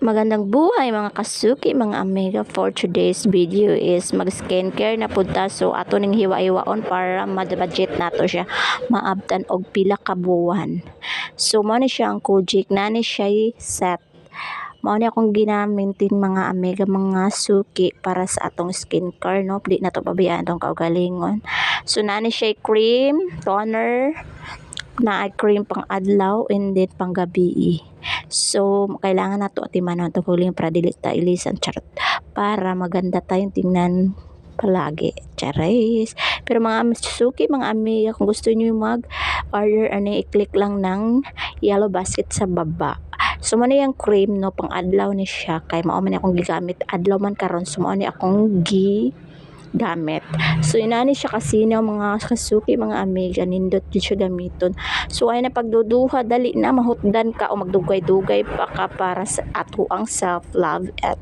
Magandang buhay mga kasuki, mga amiga. For today's video is mag-skincare na punta. So ato ning hiwa-hiwaon para ma-budget nato siya maabtan og pila ka buwan. So mo siya ang Kojic, nani siya set. Mao ni akong ginamitin mga amiga mga suki para sa atong skincare no. Di na to pabayaan tong kaugalingon. So nani siya cream, toner, na cream pang adlaw and then pang gabi. So, kailangan nato atiman ito huling para dili ta ilisan charot para maganda tayong tingnan palagi. Charis. Pero mga suki, mga amiga, kung gusto niyo mag order, ano, i-click lang ng yellow basket sa baba. So, mo yung cream, no, pang adlaw ni siya. Kay mao man akong gigamit. Adlaw man karon so ni akong gi gamit. So inani siya kasinaw mga kasuki, mga amiga, nindot yun siya gamiton. So ay na pagduduha, dali na mahutdan ka o magdugay-dugay pa ka para sa ato ang self-love at